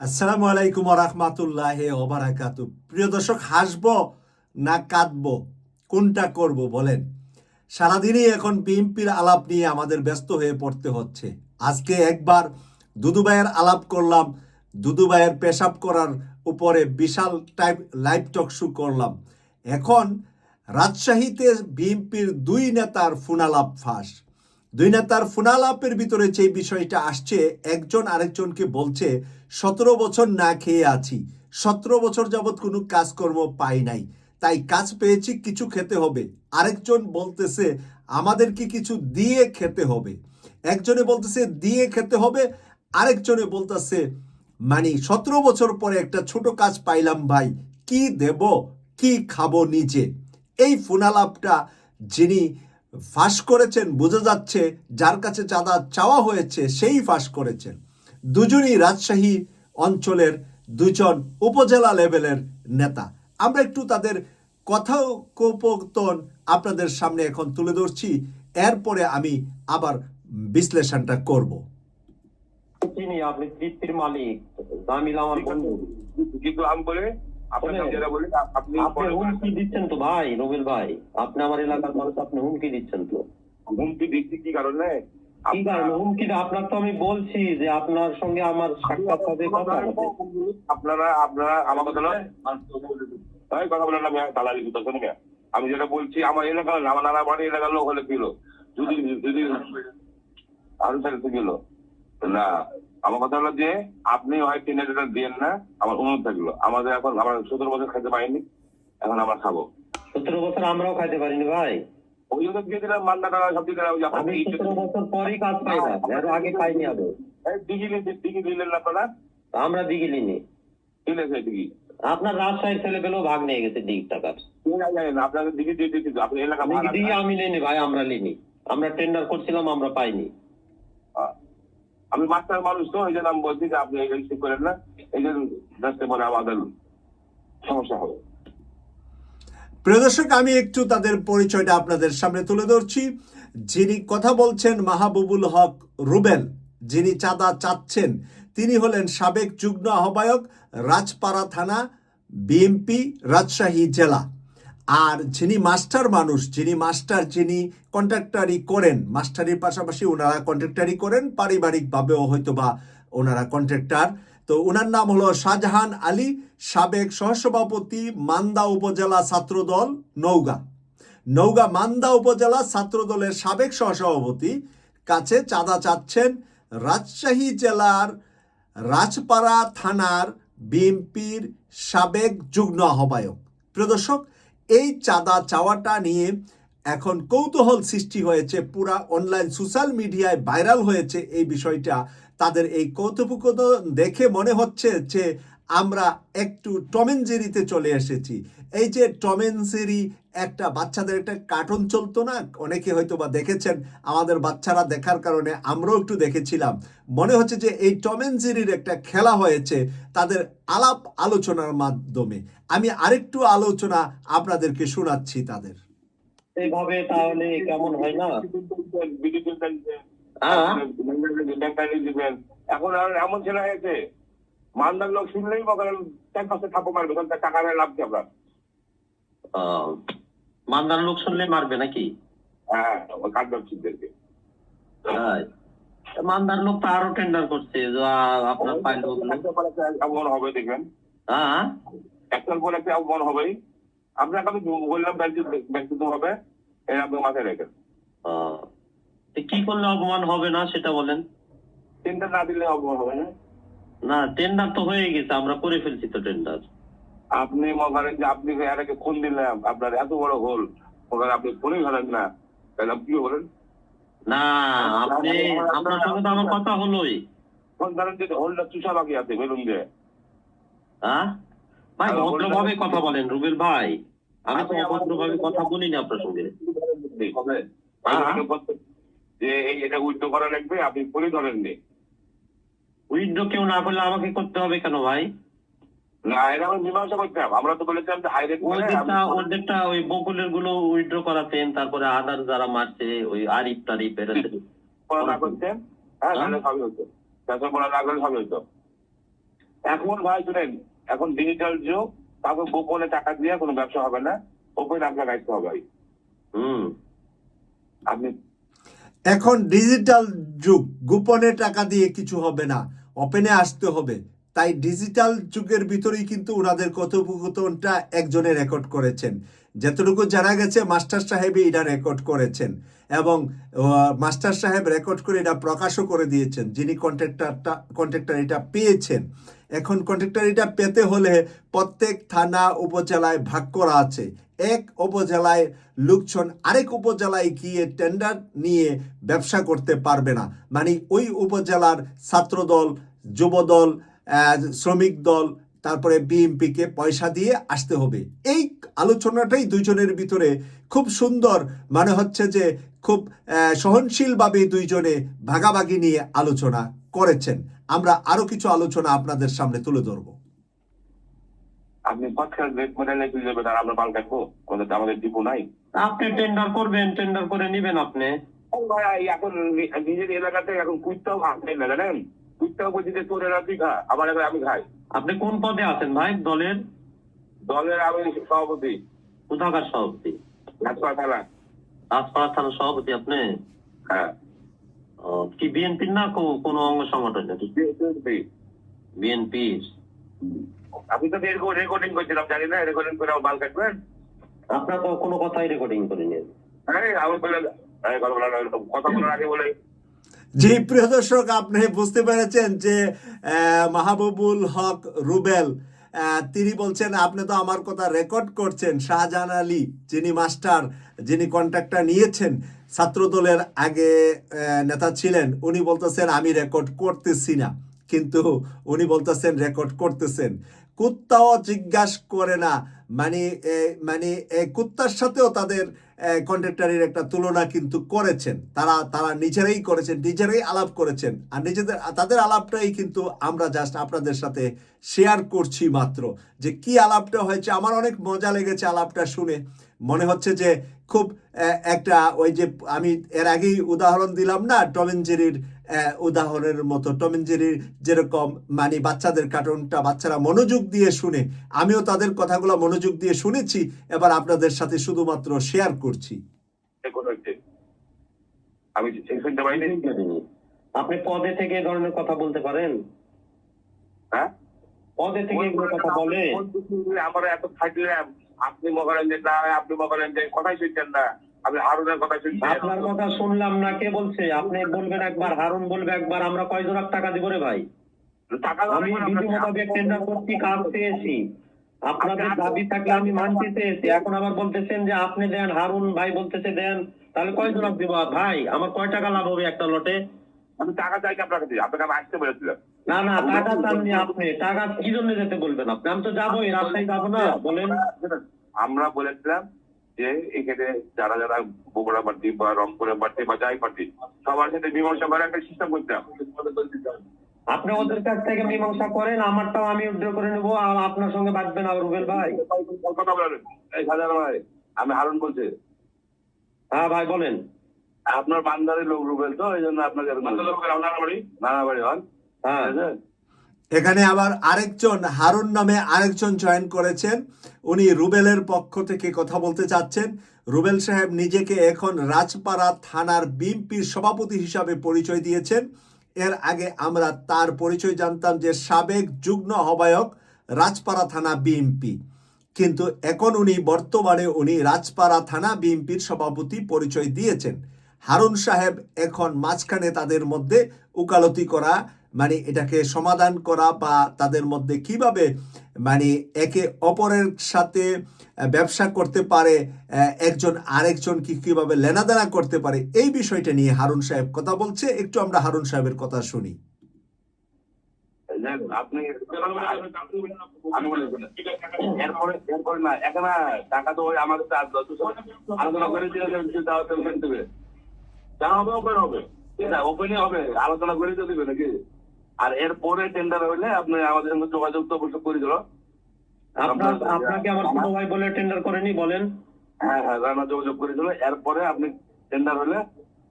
আসসালামু আলাইকুম রহমাতুল্লাহ ওবারাকাতু প্রিয় দর্শক, হাসব না কাঁদব? কোনটা করব বলেন? সারাদিনই এখন বিএনপির আলাপ নিয়ে আমাদের ব্যস্ত হয়ে পড়তে হচ্ছে। আজকে একবার দুদুভাইয়ের আলাপ করলাম দুদুভাইয়ের পেশাব করার উপরে বিশাল টাইপ লাইভ টক শো করলাম। এখন রাজশাহীতে বিএনপির দুই নেতার ফুনালাপ ফাঁস। দুই নেতার ফুনালাপের ভিতরে যে বিষয়টা আসছে, একজন আরেকজনকে বলছে, সতেরো বছর না খেয়ে আছি। সতেরো বছর যাবৎ কোনো কাজকর্ম পাই নাই। তাই কাজ পেয়েছি, কিছু খেতে হবে। আরেকজন বলতেছে, আমাদেরকে কিছু দিয়ে খেতে হবে। একজনে বলতেছে, দিয়ে খেতে হবে। আরেকজনে বলতেছে মানে সতেরো বছর পরে একটা ছোট কাজ পাইলাম ভাই, কি দেব, কি খাব নিজে? এই ফুনালাপটা যিনি ফাঁস করেছেন বোঝা যাচ্ছে যার কাছে চাঁদা চাওয়া হয়েছে সেই ফাঁস করেছেন দুজনই রাজশাহী অঞ্চলের দুজন উপজেলা লেভেলের নেতা আমরা একটু তাদের কথোপকথন আপনাদের সামনে এখন তুলে ধরছি এরপরে আমি আবার বিশ্লেষণটা করব আপনি তৃপ্তির মালিক জামিল আমার বন্ধু আমি বলে আপনি হুমকি দিচ্ছেন তো ভাই রবিল ভাই। আপনি আমার এলাকার মানুষ আপনি হুমকি দিচ্ছেন তো। হুমকি দিচ্ছি কি কারণে? আপনার তো আমি বলছি যে আপনার সঙ্গে আমার সাক্ষাৎ হবে কথা আপনারা আপনারা আমার কথা নয়। তাই কথা বলেন আমি আমি যেটা বলছি আমার এলাকার আমার নানা বাড়ি এলাকার লোক হলে ছিল যদি যদি আরও সাথে গেল না আমার কথা হলো যে আপনি হয় তিন হাজার দিয়েন না আমার অনুরোধ থাকল। আমাদের এখন আমার সতেরো বছর খাইতে পারিনি এখন আমরা খাব। সতেরো বছর আমরাও খাইতে পারিনি ভাই। ওই জন্য দিয়ে দিলাম মান্না টাকা সব দিয়ে দিলাম সতেরো বছর পরই কাজ পাই না এর আগে পাইনি আগে দিঘি দিঘি দিলেন না আপনারা? আমরা দিকে নিনি দিলে সেই দিঘি। আপনার রাজশাহীর ছেলে পেলেও ভাগ নিয়ে গেছে দিক টাকার। আপনাদের দিকে দিয়ে দিচ্ছি আপনি এলাকা দিয়ে আমি নিনি ভাই আমরা নিনি আমরা টেন্ডার করছিলাম আমরা পাইনি। আমি মাস্টার মানুষ তো, এই জন্য আমি বলছি যে আপনি এই ঠিক করেন না। এই জন্য দেখতে পরে আমাদের সমস্যা হবে। প্রিয় দর্শক, আমি একটু তাদের পরিচয়টা আপনাদের সামনে তুলে ধরছি। যিনি কথা বলছেন মাহবুবুল হক রুবেল, যিনি চাঁদা চাচ্ছেন, তিনি হলেন সাবেক যুগ্ম আহ্বায়ক, রাজপাড়া থানা, বিএমপি, রাজশাহী জেলা। আর যিনি মাস্টার মানুষ, যিনি মাস্টার, যিনি কন্ট্রাক্টারি করেন, মাস্টারির পাশাপাশি ওনারা কন্ট্রাক্টারি করেন, পারিবারিকভাবেও হয়তো বা ওনারা কন্ট্রাক্টর তো ওনার নাম হলো শাহজাহান আলী, সাবেক সহসভাপতি, মান্দা উপজেলা ছাত্রদল নৌগা নৌগা মান্দা উপজেলা ছাত্রদলের সাবেক সহসভাপতি, কাছে চাঁদা চাচ্ছেন রাজশাহী জেলার রাজপাড়া থানার বিএনপির সাবেক যুগ্ম আহ্বায়ক। প্রিয় দর্শক এই চাঁদা চাওয়াটা নিয়ে এখন কৌতূহল সৃষ্টি হয়েছে। পুরা অনলাইন সোশ্যাল মিডিয়ায় ভাইরাল হয়েছে এই বিষয়টা। তাদের এই কৌতুকতা দেখে মনে হচ্ছে যে আমরা একটু টমেনজেরিতে চলে এসেছি। এই যে টমেনজেরি একটা বাচ্চাদের একটা কার্টুন চলতো না? অনেকে হয়তো বা দেখেছেন আমাদের বাচ্চারা দেখার কারণে আমরাও একটু দেখেছিলাম। মনে হচ্ছে যে এই টমেনজেরির একটা খেলা হয়েছে তাদের আলাপ আলোচনার মাধ্যমে। আমি আরেকটু আলোচনা আপনাদেরকে শোনাচ্ছি তাদের। এইভাবে তাহলে কেমন হয় না? হ্যাঁ? এখন আর এমন ছেলে হয়েছে মান্দার লোক শুনলেই মনে চার পাঁচটা থাপো মারবে টাকা লাভ কি মান্দার লোক শুনলে মারবে নাকি? হ্যাঁ মান্দার লোক তো আরও টেন্ডার করছে আপনার ফাইল হবে দেখবেন। হ্যাঁ একটার পর একটা অপমান হবেই। আপনাকে আমি বললাম ব্যক্তিত্ব হবে এটা আপনি মাথায় রেখেন। কি করলে অপমান হবে না সেটা বলেন। চিন্তা না দিলে অপমান হবে না। না টেন্ডার তো হয়ে গেছে আমরা করে ফেলছি তো টেন্ডার আপনি মনে করেন যে আপনি আগে ফোন দিলাম আপনার এত বড় হোল ওখানে আপনি ফোনই ধরেন না। তাহলে আপনি কি বলেন? না আপনি আপনার সঙ্গে তো আমার কথা হলোই। ফোন ধরেন যে হোলটা চুষা বাকি আছে বেলুন দিয়ে। হ্যাঁ? ভাই ভদ্রভাবে কথা বলেন রুবেল ভাই। আমি তো অভদ্রভাবে কথা বলিনি আপনার সঙ্গে। হ্যাঁ। যে এই এটা উইথড্র করা লাগবে আপনি ফোনই ধরেননি। উইথড্র কেউ না করলে আমাকে করতে হবে কেন ভাই? না এটা আমরা মীমাংসা করতে আমরা তো বলেছিলাম যে ওই বকুলেরগুলো উইথড্র করাতেন তারপরে আদার যারা মারছে ওই আরিফ টারিফ এরা না করতেন হ্যাঁ তাহলে সবই হতো না করলে সবই হতো এখন ভাই শুনেন এখন ডিজিটাল যুগ কাউকে গোপনে টাকা দিয়ে কোনো ব্যবসা হবে না ওপেন আপনার রাখতে হবে হুম। আপনি এখন ডিজিটাল যুগ গোপনে টাকা দিয়ে কিছু হবে না ওপেনে আসতে হবে। তাই ডিজিটাল যুগের ভিতরেই কিন্তু ওনাদের কথোপকথনটা একজনে রেকর্ড করেছেন। যতটুকু জানা গেছে, মাস্টার সাহেবই এটা রেকর্ড করেছেন এবং মাস্টার সাহেব রেকর্ড করে এটা প্রকাশও করে দিয়েছেন। যিনি কন্ট্রাক্টরটা কন্ট্রাক্টর এটা পেয়েছেন। এখন কন্ট্রাক্টর এটা পেতে হলে প্রত্যেক থানা উপজেলায় ভাগ করা আছে। এক উপজেলায় লোকজন আরেক উপজেলায় গিয়ে টেন্ডার নিয়ে ব্যবসা করতে পারবে না। মানে ওই উপজেলার ছাত্রদল, যুবদল শ্রমিক দল তারপরে বিএমপিকে পয়সা দিয়ে আসতে হবে। এই আলোচনাটাই দুইজনের ভিতরে খুব সুন্দর। মানে হচ্ছে যে খুব সহনশীলভাবে দুইজনে ভাগাভাগি নিয়ে আলোচনা করেছেন। আমরা আরও কিছু আলোচনা আপনাদের সামনে তুলে ধরবো। আপনি পথকার রেট যাবেন আর আমরা মাল কাটবো আমাদের আমাদের ডিপো নাই। আপনি টেন্ডার করবেন টেন্ডার করে নিবেন আপনি। ভাই এখন নিজের এলাকাতে এখন কুইটাও আসে না জানেন? কুইটাও বলছি যে তোর এলাকা তুই খা আমার এলাকায় আমি খাই আপনি কোন পদে আছেন ভাই দলের? দলের আমি সভাপতি। কোথাকার সভাপতি? হাসপাতাল থানা। রাজপাড়া থানার সভাপতি আপনি? হ্যাঁ। কি বিএনপির না কোনো অঙ্গ সংগঠন নাকি? বিএনপির। আপনি তো রেকর্ডিং করছিলাম জানি না রেকর্ডিং করে মাল কাটবেন? আপনার তো কোনো কথাই রেকর্ডিং করিনি। হ্যাঁ আমি বলে কথা বলার আগে বলে জি প্রিয় দর্শক, আপনি বুঝতে পেরেছেন যে মাহবুবুল হক রুবেল তিনি বলছেন, আপনি তো আমার কথা রেকর্ড করছেন। শাহজাহান আলী, যিনি মাস্টার, যিনি কন্ট্রাক্টটা নিয়েছেন, ছাত্রদলের আগে নেতা ছিলেন, উনি বলতেছেন, আমি রেকর্ড করতেছি না। কিন্তু উনি বলতেছেন, রেকর্ড করতেছেন। কুত্তাও জিজ্ঞাসা করে না মানে মানে কুত্তার সাথেও তাদের কন্ট্রাক্টারের একটা তুলনা কিন্তু করেছেন। তারা তারা নিজেরাই করেছেন, নিজেরাই আলাপ করেছেন। আর নিজেদের তাদের আলাপটাই কিন্তু আমরা জাস্ট আপনাদের সাথে শেয়ার করছি মাত্র। যে কি আলাপটা হয়েছে, আমার অনেক মজা লেগেছে আলাপটা শুনে। মনে হচ্ছে যে খুব একটা ওই যে আমি এর আগেই উদাহরণ দিলাম না টমেঞ্জেরির উদাহরণের মতো। টমেঞ্জেরির যেরকম মানে বাচ্চাদের কার্টুনটা বাচ্চারা মনোযোগ দিয়ে শুনে আমিও তাদের কথাগুলো মনোযোগ দিয়ে শুনেছি এবার আপনাদের সাথে শুধুমাত্র শেয়ার করছি। আমি শুনতে পাইনি? আপনি পদে থেকে এই ধরনের কথা বলতে পারেন? হ্যাঁ? পদে থেকে এগুলো কথা বলে। আমার এত থাকলে আপনি মনে করেন যে না আপনি মনে করেন যে কথাই শুনছেন না। আপনি হারুনের কথা শুনছেন আপনার কথা শুনলাম না কে বলছে? আপনি বলবেন একবার হারুন বলবে একবার আমরা কয় জোড়া টাকা দিব রে ভাই? টাকা আমি বিধি মোতাবেক টেন্ডার করছি কাজ পেয়েছি। আপনাদের দাবি থাকলে আমি মানতে চেয়েছি। এখন আবার বলতেছেন যে আপনি দেন হারুন ভাই বলতেছে দেন তাহলে কয় জোড়া দিব? ভাই আমার কয় টাকা লাভ হবে একটা লটে? আমি টাকা চাইছি আপনার কাছে? আপনাকে আমি আসতে বলেছিলাম। না না টাকা চাননি আপনি। টাকা কি জন্য যেতে বলবেন আপনি? আমি তো যাবোই রাস্তায় যাব না বলেন। আমরা বলেছিলাম যে এখানে যারা যারা বগুড়া পার্টি বা রংপুরের পার্টি বা যাই পার্টি সবার সাথে মীমাংসা করে একটা সিস্টেম করতাম আপনি ওদের কাছ থেকে মীমাংসা করেন আমারটাও আমি উদ্ধার করে নেব আপনার সঙ্গে বাঁচবেন আর রুবেল ভাই। কথা বলেন এই সাজানো ভাই আমি হারুন বলছি। হ্যাঁ ভাই বলেন। আপনার বান্দারের লোক রুবেল তো এই জন্য আপনাকে নানা বাড়ি? হন হ্যাঁ? এখানে আবার আরেকজন হারুন নামে আরেকজন জয়েন করেছেন। উনি রুবেলের পক্ষ থেকে কথা বলতে চাচ্ছেন। রুবেল সাহেব নিজেকে এখন রাজপাড়া থানার বিএনপির সভাপতি হিসাবে পরিচয় দিয়েছেন। এর আগে আমরা তার পরিচয় জানতাম যে সাবেক যুগ্ম আহ্বায়ক রাজপাড়া থানা বিএনপি। কিন্তু এখন উনি বর্তমানে উনি রাজপাড়া থানা বিএনপির সভাপতি পরিচয় দিয়েছেন। হারুন সাহেব এখন মাঝখানে তাদের মধ্যে উকালতি করা মানে এটাকে সমাধান করা বা তাদের মধ্যে কীভাবে মানে একে অপরের সাথে ব্যবসা করতে পারে একজন আরেকজন কি কীভাবে লেনাদেনা করতে পারে এই বিষয়টা নিয়ে হারুন সাহেব কথা বলছে। একটু আমরা হারুন সাহেবের কথা শুনি। আপনি আলোচনা করে দেবে, আলোচনা করে দিবে নাকি? আর এরপরে টেন্ডার হইলে আপনি আমাদের সঙ্গে যোগাযোগ তো অবশ্য করে দিল। আপনাকে আমার ছোট ভাই বলে টেন্ডার করেনি বলেন। হ্যাঁ হ্যাঁ রান্না যোগাযোগ করে দিল। এরপরে আপনি টেন্ডার হলে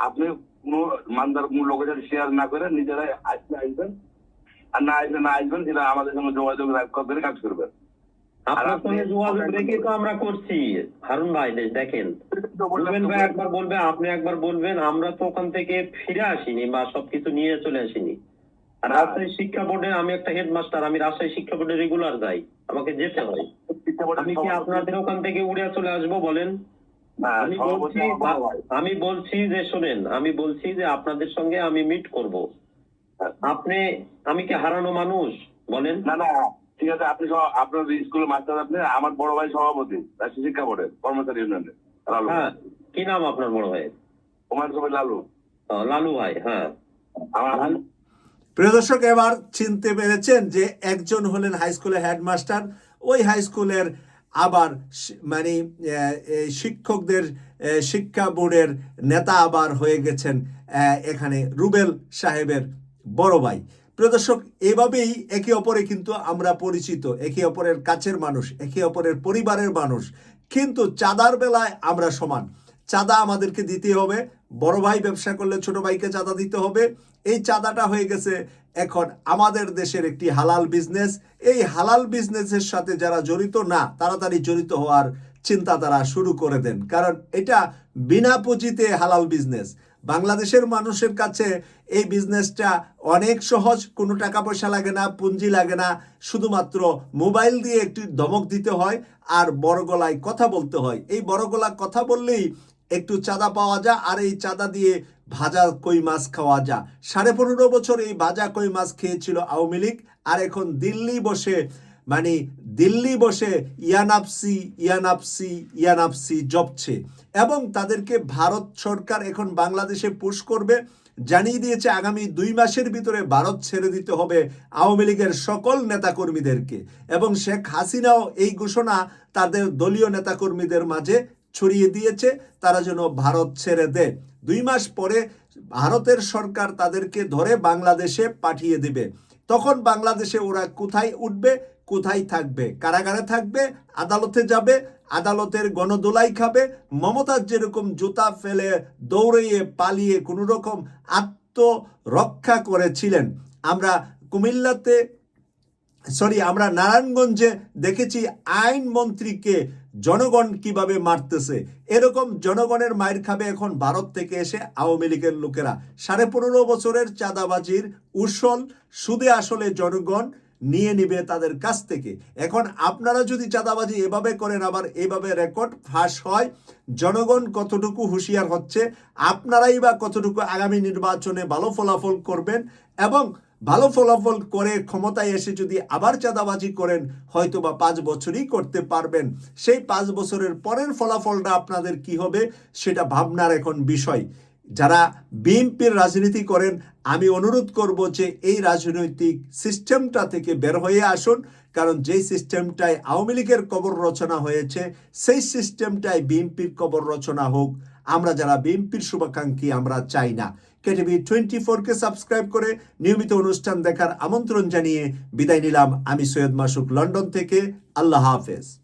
আপনি কোনো মানদার কোনো লোকের শেয়ার না করে নিজেরাই আসতে আসবেন। আর না আসবে না আসবেন সেটা আমাদের সঙ্গে যোগাযোগ করে কাজ করবেন আপনার সঙ্গে যোগাযোগ রেখে তো আমরা করছি। হারুন ভাই দেখেন। ভাই একবার বলবে আপনি একবার বলবেন আমরা তো ওখান থেকে ফিরে আসিনি বা সবকিছু নিয়ে চলে আসিনি। রাজশাহী শিক্ষা বোর্ডে আমি একটা হেডমাস্টার আমি রাজশাহী শিক্ষা বোর্ডে রেগুলার যাই। আমাকে যেতে হয়। আমি কি আপনাদের ওখান থেকে উড়ে চলে আসব বলেন? আমি বলছি। আমি যে শোনেন আমি বলছি যে আপনাদের সঙ্গে আমি মিট করব। আপনি আমি কি হারানো মানুষ? বলেন। না না ঠিক আছে আপনি আপনার স্কুলের মাস্টার আপনি আমার বড় ভাই সভাপতি রাষ্ট্রীয় শিক্ষা বোর্ডের কর্মচারী ইউনিয়নের লালু হ্যাঁ কি নাম আপনার বড় ভাই কুমার কবি লালু। লালু ভাই হ্যাঁ। আমার প্রিয় দর্শক, এবার চিনতে পেরেছেন যে একজন হলেন হাই স্কুলের হেডমাস্টার ওই হাই স্কুলের আবার মানে শিক্ষকদের শিক্ষা বোর্ডের নেতা আবার হয়ে গেছেন এখানে রুবেল সাহেবের বড় ভাই। প্রিয় দর্শক, এভাবেই একে অপরে কিন্তু আমরা পরিচিত, একে অপরের কাছের মানুষ, একে অপরের পরিবারের মানুষ। কিন্তু চাঁদার বেলায় আমরা সমান। চাঁদা আমাদেরকে দিতে হবে, বড় ভাই ব্যবসা করলে ছোট ভাইকে চাঁদা দিতে হবে এই চাঁদাটা হয়ে গেছে এখন আমাদের দেশের একটি হালাল বিজনেস এই হালাল বিজনেসের সাথে যারা জড়িত না, তাড়াতাড়ি জড়িত হওয়ার চিন্তা তারা শুরু করে দেন। কারণ এটা বিনা পুঁজিতে হালাল বিজনেস বাংলাদেশের মানুষের কাছে এই বিজনেসটা অনেক সহজ, কোনো টাকা পয়সা লাগে না, পুঁজি লাগে না। শুধুমাত্র মোবাইল দিয়ে একটি ধমক দিতে হয় আর বড় গলায় কথা বলতে হয়। এই বড় গলায় কথা বললেই একটু চাঁদা পাওয়া যায় আর এই চাঁদা দিয়ে ভাজা কই মাছ খাওয়া যা। সাড়ে পনেরো বছর এই ভাজা কই মাছ খেয়েছিল আওয়ামী লীগ, আর এখন দিল্লি বসে মানে দিল্লি বসে ইয়ানাপসি ইয়ানাপসি ইয়ানাপসি জপছে। এবং তাদেরকে ভারত সরকার এখন বাংলাদেশে পুশ করবে। জানিয়ে দিয়েছে আগামী দুই মাসের ভিতরে ভারত ছেড়ে দিতে হবে আওয়ামী লীগের সকল নেতাকর্মীদেরকে। এবং শেখ হাসিনাও এই ঘোষণা তাদের দলীয় নেতাকর্মীদের মাঝে ছড়িয়ে দিয়েছে, তারা যেন ভারত ছেড়ে দেয়। দুই মাস পরে ভারতের সরকার তাদেরকে ধরে বাংলাদেশে পাঠিয়ে দেবে। তখন বাংলাদেশে ওরা কোথায় উঠবে, কোথায় থাকবে, কারাগারে থাকবে, আদালতে যাবে, আদালতের গণদোলাই খাবে মমতার যেরকম জুতা ফেলে দৌড়িয়ে পালিয়ে কোনো রকম আত্মরক্ষা করেছিলেন। আমরা কুমিল্লাতে, সরি, আমরা নারায়ণগঞ্জে দেখেছি আইন মন্ত্রীকে জনগণ কীভাবে মারতেছে? এরকম জনগণের মায়ের খাবে এখন ভারত থেকে এসে আওয়ামী লীগের লোকেরা। সাড়ে পনেরো বছরের চাঁদাবাজির উসল সুদে আসলে জনগণ নিয়ে নিবে তাদের কাছ থেকে। এখন আপনারা যদি চাঁদাবাজি এভাবে করেন, আবার এভাবে রেকর্ড ফাঁস হয়, জনগণ কতটুকু হুঁশিয়ার হচ্ছে, আপনারাই বা কতটুকু আগামী নির্বাচনে ভালো ফলাফল করবেন এবং ভালো ফলাফল করে ক্ষমতায় এসে যদি আবার চাঁদাবাজি করেন হয়তো বা পাঁচ বছরই করতে পারবেন। সেই পাঁচ বছরের পরের ফলাফলটা আপনাদের কি হবে, সেটা ভাবনার এখন বিষয়। যারা বিএনপির রাজনীতি করেন, আমি অনুরোধ করব যে এই রাজনৈতিক সিস্টেমটা থেকে বের হয়ে আসুন, কারণ যেই সিস্টেমটায় আওয়ামী লীগের কবর রচনা হয়েছে, সেই সিস্টেমটাই বিএনপির কবর রচনা হোক। আমরা যারা বিএনপির শুভাকাঙ্ক্ষী, আমরা চাই না। কেটিভি টোয়েন্টি ফোরকে সাবস্ক্রাইব করে নিয়মিত অনুষ্ঠান দেখার আমন্ত্রণ জানিয়ে বিদায় নিলাম। আমি সৈয়দ মাসুক লন্ডন থেকে। আল্লাহ হাফেজ।